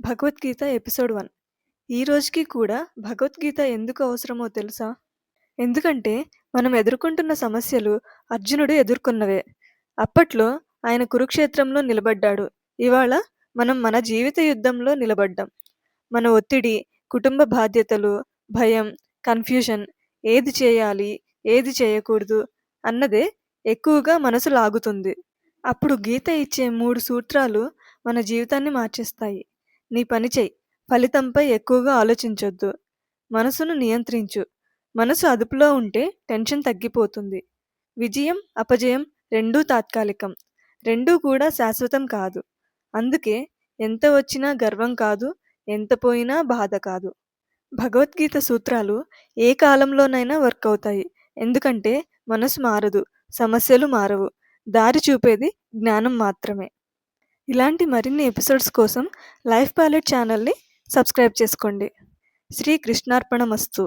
Bhagavad Gita episode one. ఈ రోజుకి కూడా భగవద్గీత ఎందుకు అవసరమో తెలుసా? ఎందుకంటే మనం ఎదుర్కొంటున్న సమస్యలు అర్జునుడు ఎదుర్కొన్నవే. అప్పట్లో ఆయన కురుక్షేత్రంలో నిలబడ్డాడు. ఇవాళ మనం మన జీవిత యుద్ధంలో నిలబడ్డాం. మన ఒత్తిడి కుటుంబ బాధ్యతలు భయం కన్ఫ్యూషన్ ఏది చేయాలి ఏది చేయకూడదు అన్నదే ఎక్కువగా మనసు లాగుతుంది. అప్పుడు గీత ఇచ్చే మూడు సూత్రాలు మన జీవితాన్ని మార్చేస్తాయి. నీ పని చెయ్యి ఫలితంపై ఎక్కువగా ఆలోచించొద్దు. మనసును నియంత్రించు. మనసు అదుపులో ఉంటే టెన్షన్ తగ్గిపోతుంది. విజయం అపజయం రెండూ తాత్కాలికం. రెండూ కూడా శాశ్వతం కాదు. అందుకే ఎంత వచ్చినా గర్వం కాదు ఎంత పోయినా బాధ కాదు. భగవద్గీత సూత్రాలు ఏ కాలంలోనైనా వర్క్ అవుతాయి ఎందుకంటే మనసు మారదు సమస్యలు మారవు. దారి చూపేది జ్ఞానం మాత్రమే. ఇలాంటి మరిన్ని ఎపిసోడ్స్ కోసం లైఫ్ ప్యాలెట్ ఛానల్ని సబ్స్క్రైబ్ చేసుకోండి. శ్రీ కృష్ణార్పణమస్తు.